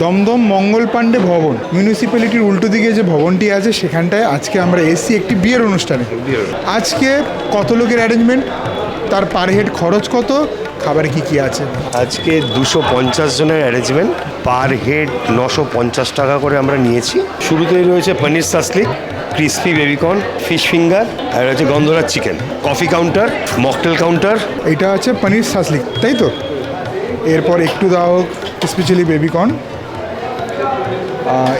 দমদম মঙ্গল পাণ্ডে ভবন। মিউনিসিপ্যালিটির উল্টো দিকে যে ভবনটি আছে সেখানটায় আজকে আমরা এসছি একটি বিয়ের অনুষ্ঠানে। আজকে কত লোকের অ্যারেঞ্জমেন্ট তার পার হেড খরচ কত? খাবার কি কি আছে? আজকে দুশো পঞ্চাশ জনের অ্যারেঞ্জমেন্ট পার হেড নশো পঞ্চাশ টাকা করে আমরা নিয়েছি। শুরুতেই রয়েছে paneer shashlik crispy baby corn fish finger আর হচ্ছে Gandharaj chicken coffee counter mocktail counter এটা আছে পনির সাসলিক তাই তো? এরপর একটু দাও স্পেশালি বেবিকর্ন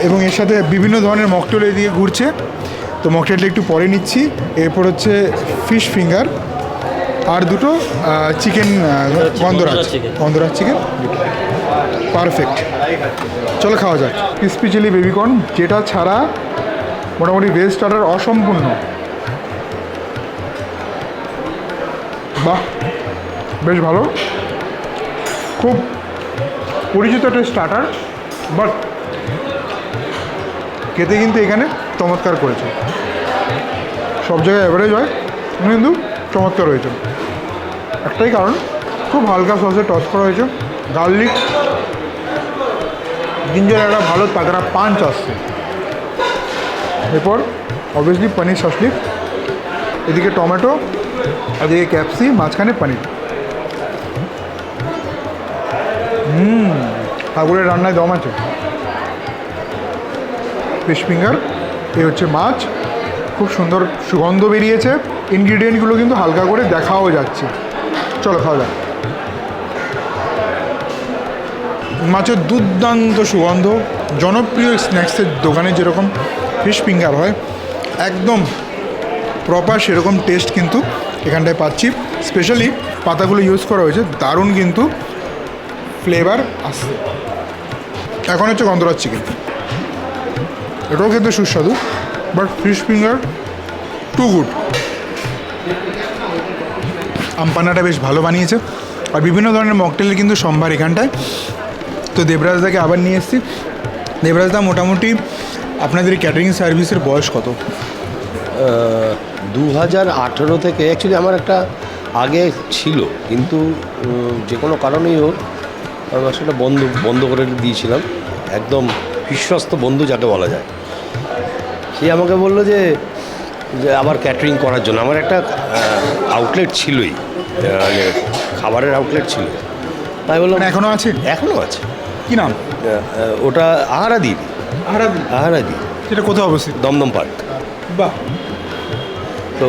এবং এর সাথে বিভিন্ন ধরনের মকটেল এদিকে ঘুরছে। তো মকটেলটা একটু পরে নিচ্ছি। এরপর হচ্ছে ফিশ ফিঙ্গার আর দুটো চিকেন গন্ধরাজ। গন্ধরাজ চিকেন পারফেক্ট চলো খাওয়া যাক। ক্রিসপি চিলি বেবিকর্ন যেটা ছাড়া মোটামুটি ভেজ স্টার্টার অসম্পূর্ণ। বাহ বেশ ভালো। খুব পরিচিত একটা স্টার্টার বাট খেতে কিন্তু এখানে চমৎকার করেছে। সব জায়গায় অ্যাভারেজ হয়। কিন্তু চমৎকার হয়েছে। একটাই কারণ, খুব হালকা সসে টস করা হয়েছে। গার্লিক জিঞ্জার একটা ভালো তাগড়া পাঞ্চ আসছে এরপর অবভিয়াসলি পনির সসলিক এদিকে টমেটো, এদিকে ক্যাপসি, মাঝখানে পনির হুম, ঠাকুরের রান্নায় দম আছে। ফিশ ফিঙ্গার এ হচ্ছে মাছ। খুব সুন্দর সুগন্ধ বেরিয়েছে। ইনগ্রিডিয়েন্টগুলো কিন্তু হালকা করে দেখাও যাচ্ছে। চলো খাওয়া যাক। মাছের দুর্দান্ত সুগন্ধ, জনপ্রিয় স্ন্যাক্সের দোকানে যেরকম ফিশ ফিঙ্গার হয়, একদম প্রপার সেরকম টেস্ট কিন্তু এখানটায় পাচ্ছি। স্পেশালি পাতাগুলো ইউজ করা হয়েছে, দারুণ কিন্তু ফ্লেভার আসছে এখন হচ্ছে গন্ধরাজ চিকেন এটাও খেতে সুস্বাদু but fish finger too good আমপানাটা বেশ ভালো বানিয়েছে, আর বিভিন্ন ধরনের মকটেলের কিন্তু সম্ভার এখানটায়। তো দেবরাজদাকে আবার নিয়ে এসেছি। দেবরাজদা মোটামুটি আপনাদের ক্যাটারিং সার্ভিসের বয়স কত? দু হাজার আঠেরো থেকে অ্যাকচুয়ালি আমার একটা আগে ছিল, কিন্তু যে কোনো কারণেই হোক সেটা বন্ধ বন্ধ করে দিয়েছিলাম। একদম বিশ্বস্ত বন্ধু যাকে বলা যায়। সে আমাকে বলল যে আবার ক্যাটারিং করার জন্য। আমার একটা আউটলেট ছিলই মানে খাবারের আউটলেট ছিল। তাই বললাম মানে এখনও আছে? এখনও আছে। কি নাম? ওটা আহারাদি। আহারাদি। আহারাদি। সেটা কোথায় অবস্থিত? দমদম পার্ক। বাহ। তো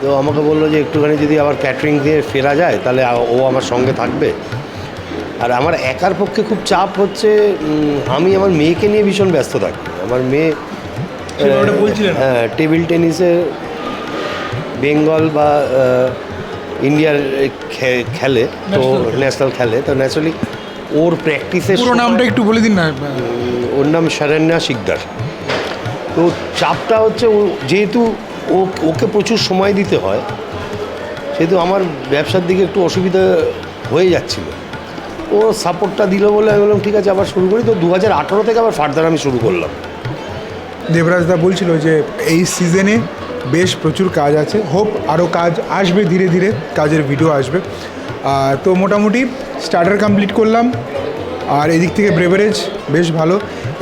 তো আমাকে বলল যে একটুখানি যদি আবার ক্যাটারিং দিয়ে ফেরা যায় তাহলে ও আমার সঙ্গে থাকবে। আর আমার একার পক্ষে খুব চাপ হচ্ছে আমি আমার মেয়েকে নিয়ে ভীষণ ব্যস্ত থাকি আমার মেয়ে হ্যাঁ টেবিল টেনিসে বেঙ্গল বা ইন্ডিয়ার খেলে তো ন্যাশনাল খেলে। তো ন্যাচারালি ওর প্র্যাকটিসের পুরো নামটা একটু বলে দিন না। ওর নাম শারণ্যা শিকদার। তো চাপটা হচ্ছে ও যেহেতু ও ওকে প্রচুর সময় দিতে হয় সেহেতু আমার ব্যবসার দিকে একটু অসুবিধা হয়ে যাচ্ছিল। ও সাপোর্টটা দিল বলে আমি বললাম ঠিক আছে আবার শুরু করি। তো দু হাজার আঠারো থেকে আবার ফার্দার আমি শুরু করলাম। দেবরাজদা বলছিল যে এই সিজনে বেশ প্রচুর কাজ আছে। হোপ আরও কাজ আসবে, ধীরে ধীরে কাজের ভিডিও আসবে। তো মোটামুটি স্টার্টার কমপ্লিট করলাম। আর এদিক থেকে ব্রেভারেজ বেশ ভালো।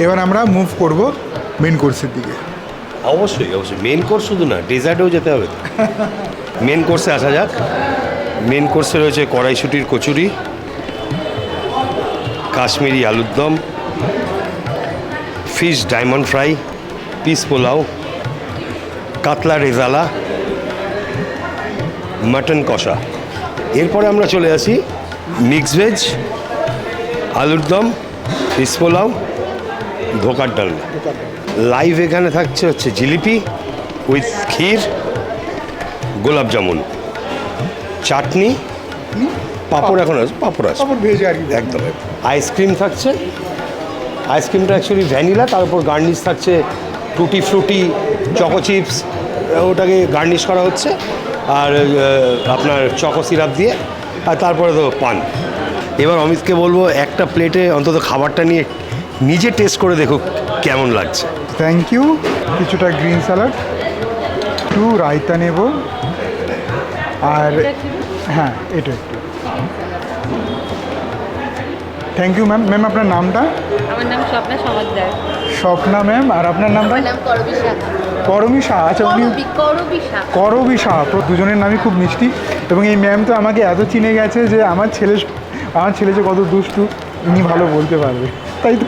এবার আমরা মুভ করব মেন কোর্সের দিকে। অবশ্যই অবশ্যই। মেন কোর্স শুধু না ডেজার্টেও যেতে হবে। মেন কোর্সে আসা যাক। মেন কোর্সে রয়েছে কড়াইশুটির কচুরি, কাশ্মীরি আলুর দম fish diamond fry piece pulao কাতলা রেজালা মাটন কষা এরপরে আমরা চলে আসি মিক্স ভেজ আলুর দম পিস পোলাও ধোকার ডালনা লাইভ এখানে থাকছে হচ্ছে জিলিপি উইথ ক্ষীর গোলাপ জামুন চাটনি পাঁপড় এখন আছে পাঁপড় আছে। একদম আইসক্রিম থাকছে আইসক্রিমটা অ্যাকচুয়ালি ভ্যানিলা তার উপর গার্নিশ থাকছে টুটি ফ্রুটি চকো চিপস ওটাকে গার্নিশ করা হচ্ছে। আর আপনার চকো সিরাপ দিয়ে। আর তারপরে তো পান। এবার অমিতকে বলব একটা প্লেটে অন্তত খাবারটা নিয়ে নিজে টেস্ট করে দেখুক কেমন লাগছে। থ্যাংক ইউ কিছুটা গ্রিন স্যালাড একটু রায়তা নেব। আর হ্যাঁ এটা একটু। থ্যাংক ইউ ম্যাম ম্যাম আপনার নামটা? আমার নাম স্বপ্না সমাজদার। স্বপ্না ম্যাম আর আপনার নামটা করবি শাহ। আচ্ছা উনি করবি শাহ। দুজনের নামই খুব মিষ্টি। এবং এই ম্যাম তো আমাকে এত চিনে গেছে যে আমার ছেলে আমার ছেলে যে কত দুষ্টু ইনি ভালো বলতে পারবে। তাই তো?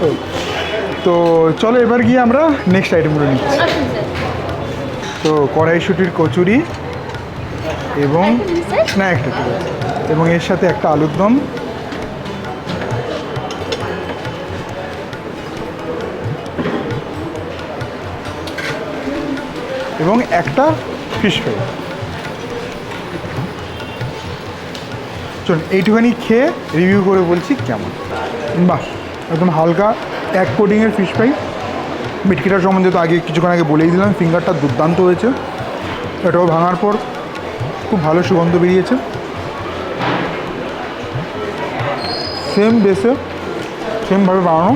তো চলো এবার গিয়ে আমরা নেক্সট আইটেমগুলো নিচ্ছি। তো কড়াইশুটির কচুরি এবং না একটা এবং এর সাথে একটা আলুর দম। এবং একটা ফিশ ফ্রাই চলুন, এইটুখানি খেয়ে রিভিউ করে বলছি কেমন। বাহ, একদম হালকা এক কোটিংয়ের ফিশ ফ্রাই মিটকিটার সম্বন্ধে তো আগে কিছুক্ষণ আগে বলেই দিলাম ফিঙ্গারটা দুর্দান্ত হয়েছে। এটাও ভাঙার পর খুব ভালো সুগন্ধ বেরিয়েছে। সেম বেসে সেমভাবে বানানো।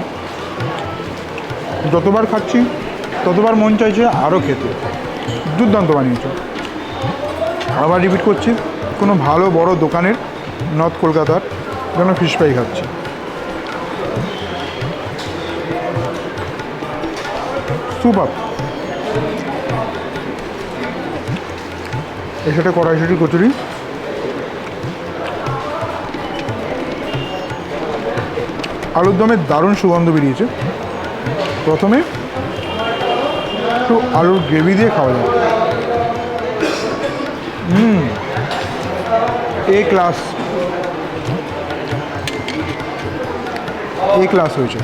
যতবার খাচ্ছি, ততবার মন চাইছে আরও খেতে। দুর্দান্ত বানিয়েছে। আবার রিপিট করছি, কোনো ভালো বড় দোকানের নর্থ কলকাতার যেন ফিশ ফ্রাই খাচ্ছি। সুপার এর সাথে কড়াইশুটি, কচুরি। আলুর দমের দারুণ সুগন্ধ বেরিয়েছে। প্রথমে একটু আলুর গ্রেভি দিয়ে খাওয়া যাবে হুম। এ ক্লাস। এ ক্লাস হয়েছে।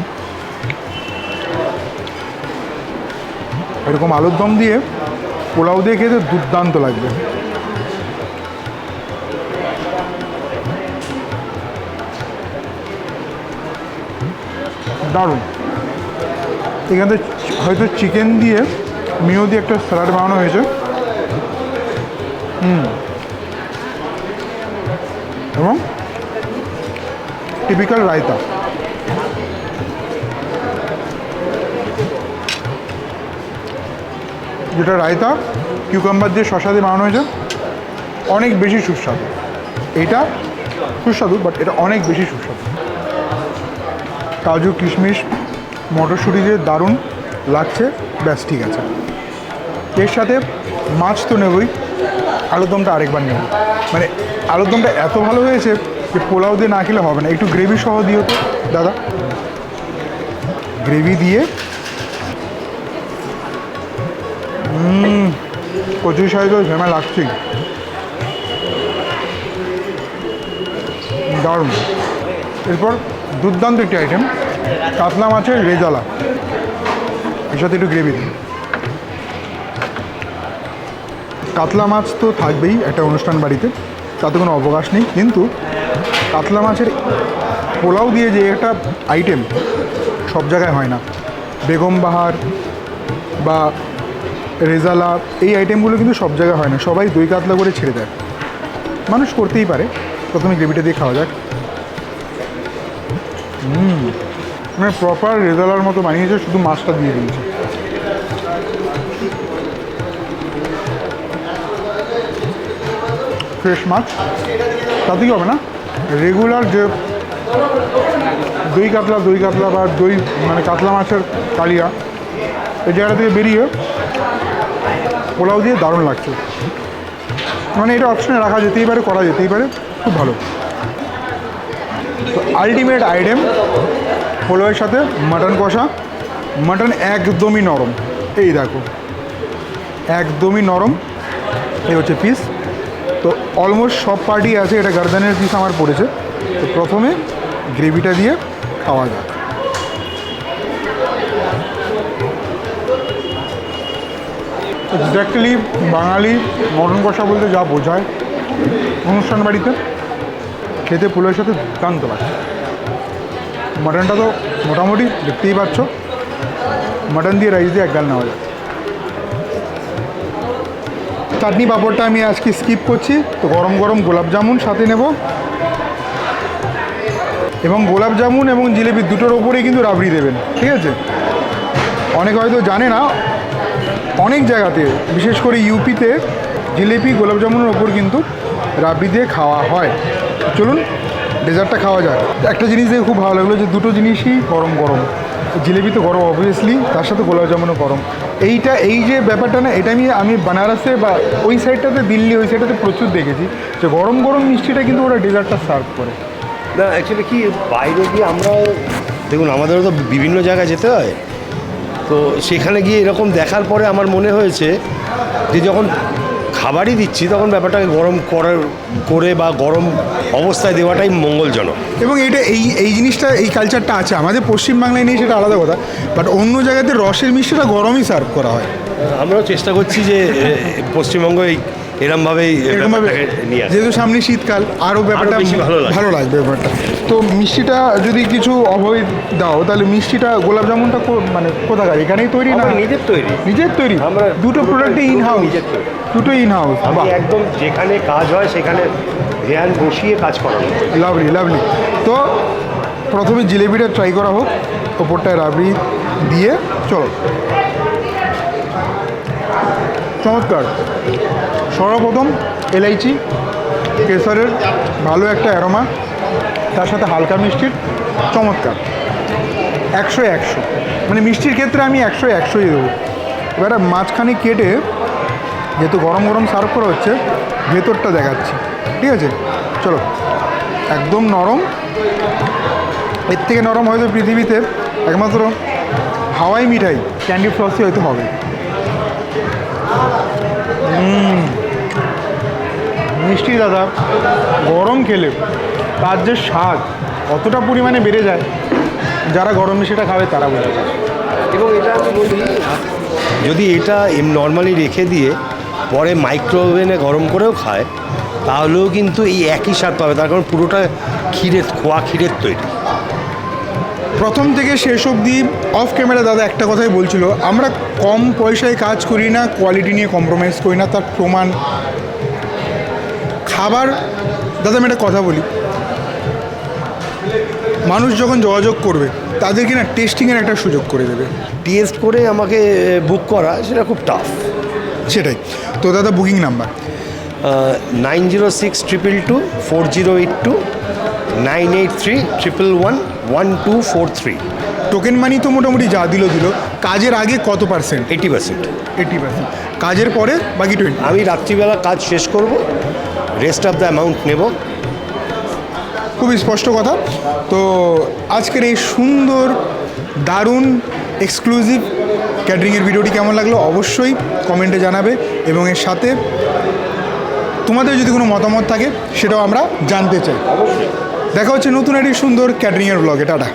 এরকম আলুর দম দিয়ে পোলাও দিয়ে খেতে দুর্দান্ত লাগবে। দারুণ। এখানে হয়তো চিকেন দিয়ে মিও দিয়ে একটা স্যালাড বানানো হয়েছে। হুম। এবং টিপিক্যাল রায়তা। যেটা রায়তা কিউকাম্বার দিয়ে শশা দিয়ে বানানো হয়েছে। অনেক বেশি সুস্বাদু। এটা সুস্বাদু বাট এটা অনেক বেশি সুস্বাদু। কাজু, কিশমিশ মটরশুঁটি দিয়ে দারুণ লাগছে, ব্যাস ঠিক আছে। এর সাথে মাছ তো নেবই আলুরদমটা আরেকবার নেব মানে আলুরদমটা এত ভালো হয়েছে যে পোলাও দিয়ে না খেলে হবে না। একটু গ্রেভি সহ দিও তো, দাদা। গ্রেভি দিয়ে কচুরি সাইজ ঝেমা লাগছেই। দারুণ। এরপর দুর্দান্ত একটি আইটেম কাতলা মাছের রেজালা। এর সাথে একটু গ্রেভি দিন কাতলা মাছ তো থাকবেই একটা অনুষ্ঠান বাড়িতে, তাতে কোনো অবকাশ নেই। কিন্তু কাতলা মাছের পোলাও দিয়ে যে একটা আইটেম সব জায়গায় হয় না। বেগম বাহার বা রেজালা, এই আইটেমগুলো কিন্তু সব জায়গায় হয় না। সবাই দই কাতলা করে ছেড়ে দেয়। মানুষ করতেই পারে। প্রথমে গ্রেভিটা দিয়ে খাওয়া যাক। হুম। মানে প্রপার রেজালার মতো বানিয়েছে, শুধু মাছটা দিয়ে দিয়েছে। ফ্রেশ মাছ। তাতে কি হবে না? রেগুলার যে দই কাতলা দই কাতলা বা দই মানে কাতলা মাছের কালিয়া, এই জায়গা থেকে বেরিয়ে পোলাও দিয়ে দারুণ লাগছে। মানে এটা অপশনে রাখা যেতেই পারে, করা যেতেই পারে, খুব ভালো। আলটিমেট আইটেম পোলাওয়ের সাথে মাটন কষা। মাটন একদমই নরম। এই দেখো। একদমই নরম। এই হচ্ছে পিস তো অলমোস্ট সব পার্টি আছে, এটা গার্দানের পিস আমার পড়েছে। তো প্রথমে গ্রেভিটা দিয়ে খাওয়া যাক। এক্স্যাক্টলি বাঙালি মটন কষা বলতে যা বোঝায় অনুষ্ঠান বাড়িতে। খেতে ফুলের সাথে দুর্দান্ত লাগছে মাটনটা তো মোটামুটি দেখতেই পাচ্ছ। মাটন দিয়ে রাইস দিয়ে এক গাল নেওয়া যায় চাটনি পাঁপড়টা আমি আজকে স্কিপ করছি। তো গরম গরম গোলাপ জামুন সাথে নেব। এবং গোলাপ জামুন এবং জিলেপি দুটোর ওপরেই কিন্তু রাবড়ি দেবেন, ঠিক আছে? অনেকে হয়তো জানে না, অনেক জায়গাতে, বিশেষ করে ইউপিতে জিলেপি, গোলাপ জামুনের ওপর কিন্তু রাবড়ি দিয়ে খাওয়া হয়। চলুন ডেজার্টটা খাওয়া যায়। একটা জিনিস দেখে খুব ভালো লাগল যে দুটো জিনিসই গরম গরম। জিলেবি তো গরম অবভিয়াসলি তার সাথে গোলাপ জামুনও গরম। এইটা, এই যে ব্যাপারটা না, এটা আমি আমি বানারসে বা ওই সাইডটাতে দিল্লি, ওই সাইডটাতে প্রচুর দেখেছি। যে গরম গরম মিষ্টিটা কিন্তু ওরা ডেজার্টটা সার্ভ করে। না অ্যাকচুয়ালি কি, বাইরে গিয়ে আমরা, দেখুন, আমাদেরও তো বিভিন্ন জায়গায় যেতে হয়। তো সেখানে গিয়ে এরকম দেখার পরে আমার মনে হয়েছে যে যখন খাবারই দিচ্ছি তখন ব্যাপারটাকে গরম করার করে বা গরম অবস্থায় দেওয়াটাই মঙ্গলজনক। এবং এটা এই এই জিনিসটা এই কালচারটা আছে। আমাদের পশ্চিমবাংলায় নেই সেটা আলাদা কথা বাট অন্য জায়গাতে রসের মিষ্টিটা গরমই সার্ভ করা হয়। আমরাও চেষ্টা করছি যে পশ্চিমবঙ্গ এই এরমভাবেই যেহেতু সামনে শীতকাল আরও ব্যাপারটা ভালো লাগবে। ভালো লাগবে ব্যাপারটা। তো মিষ্টিটা যদি কিছু অভয় দাও তাহলে মিষ্টিটা গোলাপ জামুনটা মানে কোথাকার? এখানেই তৈরি না? নিজের তৈরি। নিজের তৈরি? আমরা দুটো প্রোডাক্টই ইন হাউস নিজের তৈরি। দুটো ইন হাউস একদম যেখানে কাজ হয় সেখানে ধ্যান বসিয়ে কাজ করানো লাভলি লাভলি। তো প্রথমে জিলেবিটা ট্রাই করা হোক ওপরটায় রাবড়ি দিয়ে চলো। চমৎকার। সর্বপ্রথম এলাইচি কেশরের ভালো একটা অ্যারোমা তার সাথে হালকা মিষ্টির চমৎকার। একশো একশো। মানে মিষ্টির ক্ষেত্রে আমি একশো একশোই দেবো। এবারে মাঝখানে কেটে যেহেতু গরম গরম সার্ভ করা হচ্ছে ভেতরটা দেখাচ্ছি। ঠিক আছে? চলো। একদম নরম। এর থেকে নরম হয়তো পৃথিবীতে একমাত্র হাওয়াই মিঠাই ক্যান্ডি ফ্লসই হয়তো হবে। উম, মিষ্টি দাদা গরম খেলে তার যে স্বাদ অতটা পরিমাণে বেড়ে যায় যারা গরম মিষ্টিটা খাবে তারা বোঝা যায় এবং এটা বলি যদি এটা নর্মালি রেখে দিয়ে পরে মাইক্রোওভেনে গরম করেও খায় তাহলেও কিন্তু এই একই স্বাদ পাবে। তার কারণ পুরোটা ক্ষীরের খোয়া ক্ষীরের তৈরি। প্রথম থেকে শেষ অবধি অফ ক্যামেরা দাদা একটা কথাই বলছিল আমরা কম পয়সায় কাজ করি না কোয়ালিটি নিয়ে কম্প্রোমাইজ করি না তার প্রমাণ খাবার দাদা আমি একটা কথা বলি। মানুষ যখন যোগাযোগ করবে তাদেরকে না টেস্টিংয়ের একটা সুযোগ করে দেবে। টেস্ট করে আমাকে বুক করা সেটা খুব টাফ সেটাই। তো দাদা booking number nine zero six triple two four zero eight two nine eight three triple one one two four three token money তো মোটামুটি যা দিল দিল। কাজের আগে কত percent eighty percent eighty percent কাজের পরে বাকি টোয়েন্টি আমি রাত্রিবেলা কাজ শেষ করব রেস্ট অফ দ্য অ্যামাউন্ট নেব। খুবই স্পষ্ট কথা। তো আজকের এই সুন্দর, দারুণ এক্সক্লুসিভ ক্যাটারিংয়ের ভিডিওটি কেমন লাগল অবশ্যই কমেন্টে জানাবে এবং এর সাথে তোমাদের যদি কোনো মতামত থাকে সেটাও আমরা জানতে চাই। দেখা হচ্ছে নতুন একটি সুন্দর ক্যাটারিংয়ের ব্লগে টাটা।